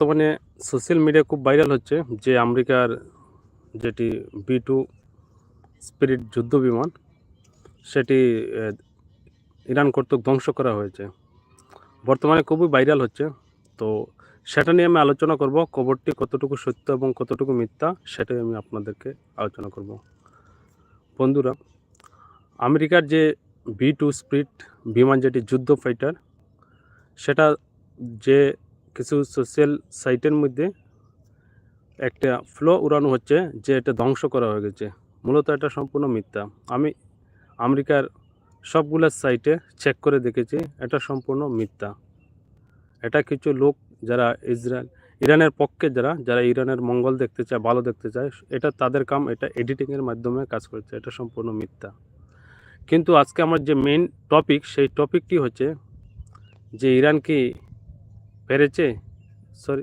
বর্তমানে social media খুব viral হচ্ছে যে আমেরিকার যেটি বি টু স্পিরিট যুদ্ধ বিমান, সেটি ইরান কর্তৃক ধ্বংস করা হয়েছে। বর্তমানে খুবই ভাইরাল হচ্ছে। তো সেটা নিয়ে আমি আলোচনা করব, খবরটি কতটুকু সত্য এবং কতটুকু মিথ্যা, সেটাই আমি আপনাদেরকে আলোচনা করব। বন্ধুরা, আমেরিকার যে বি টু স্পিরিট বিমান যেটি যুদ্ধ ফাইটার, সেটা যে কিছু সোশ্যাল সাইটের মধ্যে একটা ফ্লো উড়ানো হচ্ছে যে এটা ধ্বংস করা হয়ে গেছে। মূলত এটা সম্পূর্ণ মিথ্যা। আমি আমেরিকার সবগুলো সাইটে চেক করে দেখেছি, এটা সম্পূর্ণ মিথ্যা। এটা কিছু লোক যারা ইসরায়েল, ইরানের পক্ষে যারা যারা ইরানের মঙ্গল দেখতে চায়, ভালো দেখতে চায়, এটা তাদের কাম, এটা এডিটিংয়ের মাধ্যমে কাজ করছে, এটা সম্পূর্ণ মিথ্যা। কিন্তু আজকে আমার যে মেইন টপিক সেই টপিকটি হচ্ছে যে ইরান কি পেরেছে? সরি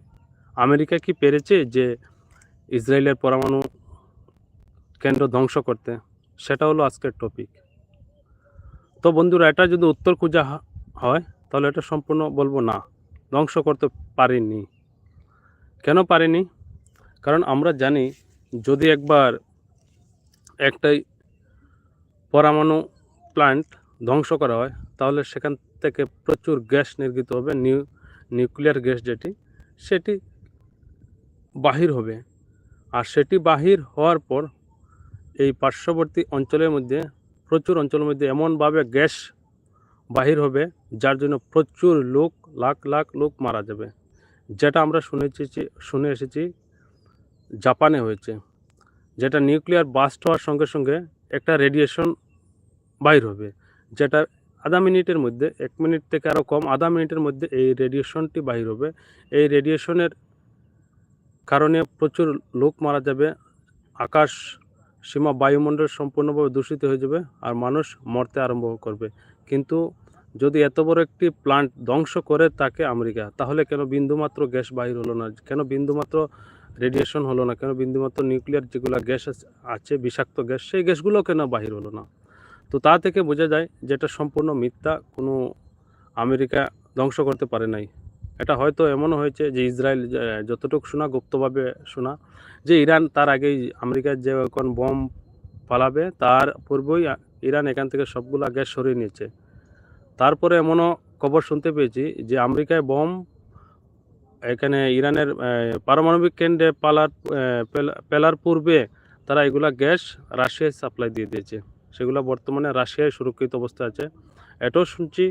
আমেরিকা কি পেরেছে যে ইসরায়েলের পরমাণু কেন্দ্র ধ্বংস করতে? সেটা হলো আজকের টপিক তো বন্ধুরা, এটা যদি উত্তর খোঁজা হয়, তাহলে এটা সম্পূর্ণ বলব না। ধ্বংস করতে পারেনি। কেন পারিনি? কারণ আমরা জানি যদি একবার একটাই পরমাণু প্ল্যান্ট ধ্বংস করা হয়, তাহলে সেখান থেকে প্রচুর গ্যাস নির্গিত হবে, নিউ নিউক্লিয়ার গ্যাস যেটি, সেটি বাহির হবে। আর সেটি বাহির হওয়ার পর এই পার্শ্ববর্তী অঞ্চলের মধ্যে, প্রচুর অঞ্চলের মধ্যে এমনভাবে গ্যাস বাহির হবে, যার জন্য প্রচুর লোক, লাখ লাখ লোক মারা যাবে। যেটা আমরা শুনেছি শুনে এসেছি জাপানে হয়েছে। যেটা নিউক্লিয়ার বাস্ট হওয়ার সঙ্গে সঙ্গে একটা রেডিয়েশন বাইর হবে, যেটা আধা মিনিটের মধ্যে, এক মিনিট থেকে আরও কম, আধা মিনিটের মধ্যে এই রেডিয়েশনটি বাহির হবে। এই রেডিয়েশনের কারণে প্রচুর লোক মারা যাবে, আকাশ সীমা বায়ুমণ্ডল সম্পূর্ণভাবে দূষিত হয়ে যাবে আর মানুষ মরতে আরম্ভ করবে। কিন্তু যদি এত বড় একটি প্লান্ট ধ্বংস করে তাকে আমেরিকা, তাহলে কেন বিন্দুমাত্র গ্যাস বাহির হলো না? কেন বিন্দুমাত্র রেডিয়েশন হলো না? কেন বিন্দুমাত্র নিউক্লিয়ার যেগুলো গ্যাস আছে- বিষাক্ত গ্যাস, সেই গ্যাসগুলো কেন বাহির হলো না? তো তা থেকে বোঝা যায় যেটা সম্পূর্ণ মিথ্যা, কোনো আমেরিকা ধ্বংস করতে পারে নাই। এটা হয়তো এমনও হয়েছে যে ইসরায়েল যতটুকু শোনা, গুপ্তভাবে শোনা, যে ইরান তার আগেই আমেরিকার যে এখন বম পালাবে তার পূর্বেই ইরান এখান থেকে সবগুলা গ্যাস সরিয়ে নিয়েছে। তারপরে এমনও খবর শুনতে পেয়েছি যে আমেরিকায় বম এখানে ইরানের পারমাণবিক কেন্দ্রে পালার পেলার পূর্বে তারা এগুলা গ্যাস রাশিয়ায় সাপ্লাই দিয়ে দিয়েছে। সেগুলো বর্তমানে রাশিয়ায় সুরক্ষিত অবস্থায় আছে। এটাও শুনছি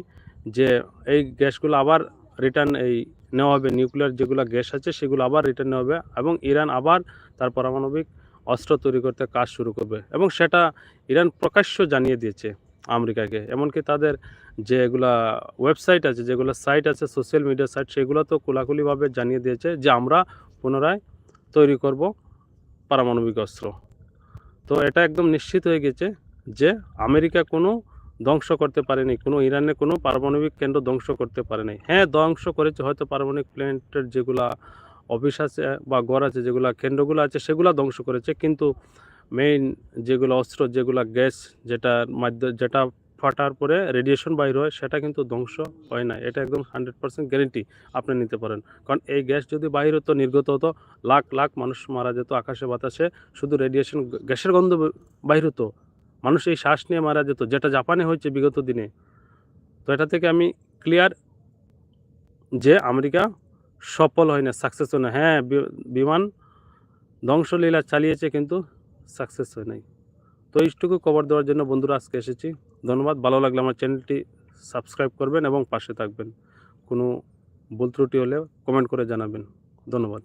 যে এই গ্যাসগুলো আবার রিটার্ন এই নেওয়া হবে নিউক্লিয়ার যেগুলো গ্যাস আছে সেগুলো আবার রিটার্ন নেওয়া হবে এবং ইরান আবার তার পারমাণবিক অস্ত্র তৈরি করতে কাজ শুরু করবে এবং সেটা ইরান প্রকাশ্য জানিয়ে দিয়েছে আমেরিকাকে। এমনকি তাদের যেগুলা ওয়েবসাইট আছে, যেগুলো সাইট আছে সোশ্যাল মিডিয়া সাইট সেগুলো তো খোলাখুলিভাবে জানিয়ে দিয়েছে যে আমরা পুনরায় তৈরি করব পারমাণবিক অস্ত্র। তো এটা একদম নিশ্চিত হয়ে গেছে যে আমেরিকা কোনো ধ্বংস করতে পারেনি, কোনো ইরানে কোনো পারমাণবিক কেন্দ্র ধ্বংস করতে পারেনি। হ্যাঁ ধ্বংস করেছে হয়তো পারমাণবিক প্ল্যান্টের যেগুলা অফিস আছে বা ঘর আছে, যেগুলা কেন্দ্রগুলো আছে, সেগুলো ধ্বংস করেছে। কিন্তু মেইন যেগুলো অস্ত্র, যেগুলো গ্যাস যেটার মাধ্যমে যেটা ফাটার পরে রেডিয়েশন বাইর হয়, সেটা কিন্তু ধ্বংস হয় না। এটা একদম হান্ড্রেড পার্সেন্ট গ্যারেন্টি আপনি নিতে পারেন। কারণ এই গ্যাস যদি বাইর হতো, নির্গত হতো, লাখ লাখ মানুষ মারা যেত আকাশে বাতাসে। শুধু রেডিয়েশন গ্যাসের গন্ধ বাইর হতো। মানুষ এই শ্বাস নিয়ে মারা যেত, যেটা জাপানে হয়েছে বিগত দিনে। তো এটা থেকে আমি ক্লিয়ার যে আমেরিকা সফল হয় না সাকসেস হয় না। হ্যাঁ বিমান ধ্বংসলীলা চালিয়েছে কিন্তু সাকসেস হয় নাই। তো এইটুকু কভার দেওয়ার জন্য বন্ধুরা আজকে এসেছি। ধন্যবাদ, ভালো লাগলে আমার চ্যানেলটি সাবস্ক্রাইব করবেন এবং পাশে থাকবেন। কোনো ভুল ত্রুটি হলে কমেন্ট করে জানাবেন। ধন্যবাদ।